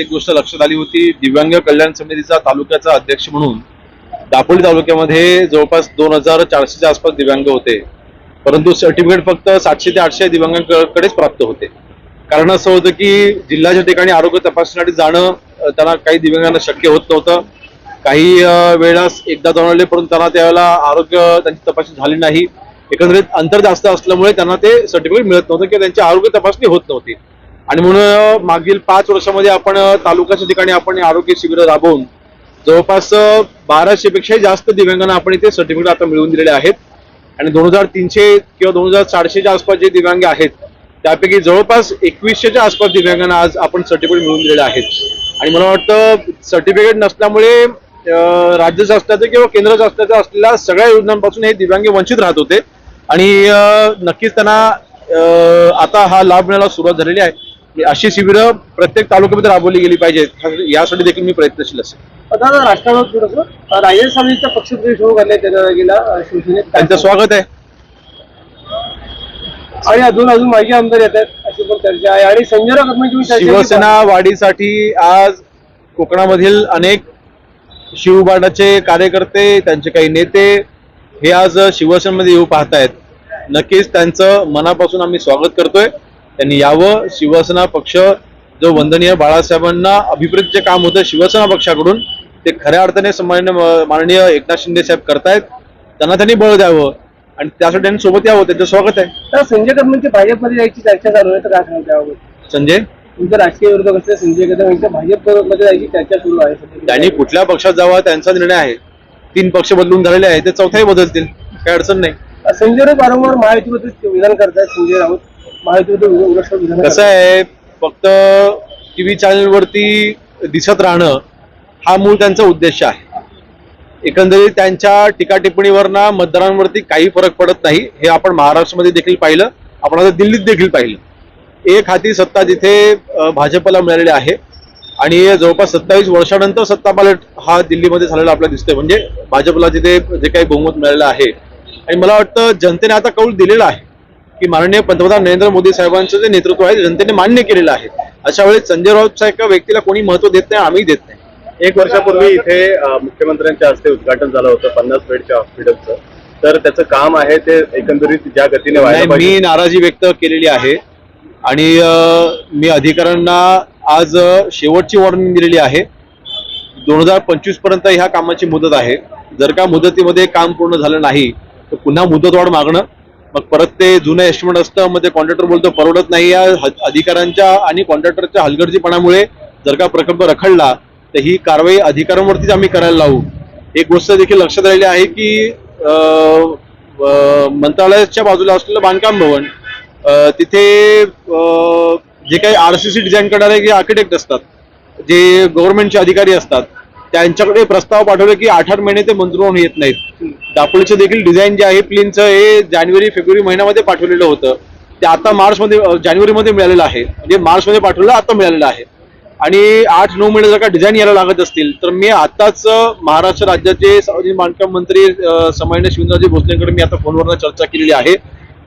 एक गोष्ट लक्षात आली होती. दिव्यांग कल्याण समितीचा तालुक्याचा अध्यक्ष म्हणून दापोली तालुक्यामध्ये जवळपास दोन हजार चारशेच्या आसपास दिव्यांग होते. परंतु सर्टिफिकेट फक्त सातशे ते आठशे दिव्यांगांकडेच प्राप्त होते. कारण असं होतं की जिल्ह्याच्या ठिकाणी आरोग्य तपासणीसाठी जाणं त्यांना काही दिव्यांगांना शक्य होत नव्हतं. काही वेळा वेळास एकदा जाणवले परंतु त्यांना त्यावेळेला आरोग्य त्यांची तपासणी झाली नाही. एकंदरीत अंतर जास्त असल्यामुळे त्यांना ते सर्टिफिकेट मिळत नव्हतं किंवा त्यांची आरोग्य तपासणी होत नव्हती. आणि म्हणून मागील पाच वर्षामध्ये आपण तालुक्याच्या ठिकाणी आपण आरोग्य शिबिरं राबवून जवळपास बाराशे पेक्षाही जास्त दिव्यांगांना आपण इथे सर्टिफिकेट आता मिळवून दिलेले आहेत. आणि दोन हजार तीनशे किंवा दोन हजार चारशेच्या आसपास जे दिव्यांग आहेत त्यापैकी जवळपास एकवीसशेच्या आसपास दिव्यांगांना आज आपण सर्टिफिकेट मिळवून दिलेले आहेत. आणि मला वाटतं सर्टिफिकेट नसल्यामुळे राज्य शासनाचं किंवा केंद्र शासनाचं असलेल्या सगळ्या योजनांपासून हे दिव्यांग वंचित राहत होते. आणि नक्कीच त्यांना आता हा लाभ मिळायला सुरुवात झालेली आहे. अशी शिबिरं प्रत्येक तालुक्यामध्ये राबवली गेली पाहिजेत. यासाठी देखील मी प्रयत्नशील असेल. दादा राष्ट्रवाद थोडंसं राजेश स्वामीचा पक्षप्रवेश होऊ त्याच्या गेला शिवसेनेत. त्यांचं स्वागत आहे. आणि अजून अजून माजी आमदार येत आहेत अशी पण चर्चा आहे. आणि संजय राऊत शिवसेना वाढीसाठी आज कोकणामधील अनेक शिवबाडाचे कार्यकर्ते त्यांचे काही नेते हे आज शिवसेनेमध्ये येऊ पाहतायत. नक्कीच त्यांचं मनापासून आम्ही स्वागत करतोय. त्यांनी यावं. शिवसेना पक्ष जो वंदनीय बाळासाहेबांना अभिप्रेत जे काम होतं शिवसेना पक्षाकडून ते खऱ्या अर्थाने सन्मान्य माननीय एकनाथ शिंदे साहेब करतायत. त्यांना त्यांनी बळ द्यावं आणि त्यासाठी त्यांनी सोबत यावं. त्यांचं स्वागत आहे. तर संजय कदमांची भाजपमध्ये जायची चर्चा चालू आहे तर काय सांगता संजय? तुमचं राजकीय विरोधक असले संजय कदम यांच्या भाजपमध्ये जायची चर्चा सुरू आहे. त्यांनी कुठल्या पक्षात जावा त्यांचा निर्णय आहे. तीन पक्ष बदलून झालेले आहेत ते चौथाही बदलतील. काय अडचण नाही. संजय राऊत वारंवार महायुतीमध्ये विधान करतायत संजय राऊत. कसं आहे फक्त टीव्ही चॅनलवरती दिसत राहणं हा मूळ त्यांचा उद्देश आहे. एकंदरीत त्यांच्या टीका टिप्पणीवरना मतदारांवरती काही फरक पडत नाही. हे आपण महाराष्ट्रामध्ये देखील पाहिलं. आपण आता दिल्लीत देखील पाहिलं. एक हाती सत्ता जिथे भाजपला मिळालेली आहे. आणि जवळपास सत्तावीस वर्षानंतर सत्ता पालट हा दिल्लीमध्ये झालेला आपल्याला दिसतोय. म्हणजे भाजपला जिथे जे काही बहुमत मिळालेलं आहे. आणि मला वाटतं जनतेने आता कौल दिलेला आहे. की माननीय पंतप्रधान नरेंद्र मोदी साहेबांचं जे नेतृत्व आहे जनतेने मान्य केलेलं आहे. अशा वेळेस संजय राऊत सारख्या व्यक्तीला कोणी महत्त्व देत नाही आम्ही देत नाही. एक वर्षापूर्वी इथे मुख्यमंत्र्यांच्या हस्ते उद्घाटन झालं होतं पन्नास बेडच्या हॉस्पिटलचं. तर त्याचं काम आहे ते एकंदरीत ज्या गतीने मी नाराजी व्यक्त केलेली आहे. आणि मी अधिकाऱ्यांना आज शेवटची वॉर्निंग दिलेली आहे. दोन हजार पंचवीसपर्यंत ह्या कामाची मुदत आहे. जर का मुदतीमध्ये काम पूर्ण झालं नाही तर पुन्हा मुदतवाढ मागणं मग परत ते जुनं एस्टिमेट असतं मग ते कॉन्ट्रॅक्टर बोलतो परवडत नाही. या अधिकाऱ्यांच्या आणि कॉन्ट्रॅक्टरच्या हलगर्जीपणामुळे जर का प्रकल्प रखडला तर ही कारवाई अधिकाऱ्यांवरतीच आम्ही करायला लावू. एक गोष्ट देखील लक्षात राहिली आहे की मंत्रालयाच्या बाजूला असलेलं बांधकाम भवन तिथे जे काही आर सी सी डिझाईन करणारे आर्किटेक्ट असतात जे गव्हर्नमेंटचे अधिकारी असतात त्यांच्याकडे प्रस्ताव पाठवले की आठ आठ महिने ते मंजूर होऊन येत नाहीत. दापोलीचं देखील डिझाईन जे आहे प्लिनचं हे जानेवारी फेब्रुवारी महिन्यामध्ये पाठवलेलं होतं. ते आता मार्चमध्ये जानेवारीमध्ये मिळालेलं आहे. म्हणजे मार्चमध्ये पाठवलं आता मिळालेलं आहे. आणि आठ नऊ महिने जर का डिझाईन यायला लागत असतील तर मी आताच महाराष्ट्र राज्याचे सार्वजनिक बांधकाम मंत्री अं, सन्माननीय शिवराजे भोसलेंकडे मी आता फोनवरनं चर्चा केलेली आहे.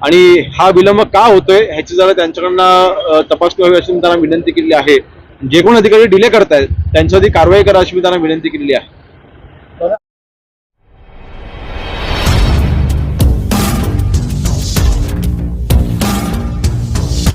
आणि हा विलंब का होतोय ह्याची जरा त्यांच्याकडनं तपास तपासणी व्हावी अशी त्यांना विनंती केलेली आहे. जे कोण अधिकारी डिले करतायत त्यांच्यावरती कारवाई करा अशी मी त्यांना विनंती केलेली आहे.